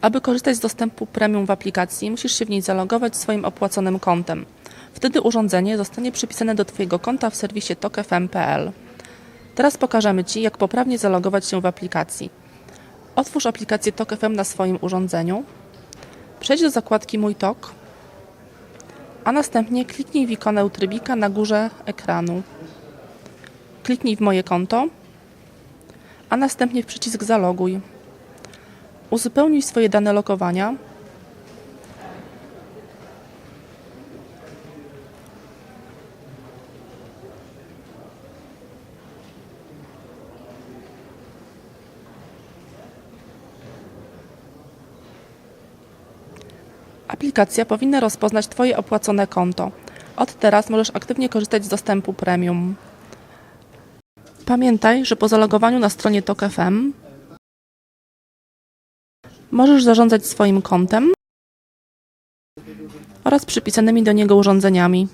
Aby korzystać z dostępu premium w aplikacji, musisz się w niej zalogować swoim opłaconym kontem. Wtedy urządzenie zostanie przypisane do Twojego konta w serwisie tokefm.pl. Teraz pokażemy Ci, jak poprawnie zalogować się w aplikacji. Otwórz aplikację Tok FM na swoim urządzeniu. Przejdź do zakładki Mój Tok, a następnie kliknij w ikonę trybika na górze ekranu. Kliknij w Moje konto, a następnie w przycisk Zaloguj. Uzupełnij swoje dane logowania. Aplikacja powinna rozpoznać Twoje opłacone konto. Od teraz możesz aktywnie korzystać z dostępu premium. Pamiętaj, że po zalogowaniu na stronie Tok FM możesz zarządzać swoim kontem oraz przypisanymi do niego urządzeniami.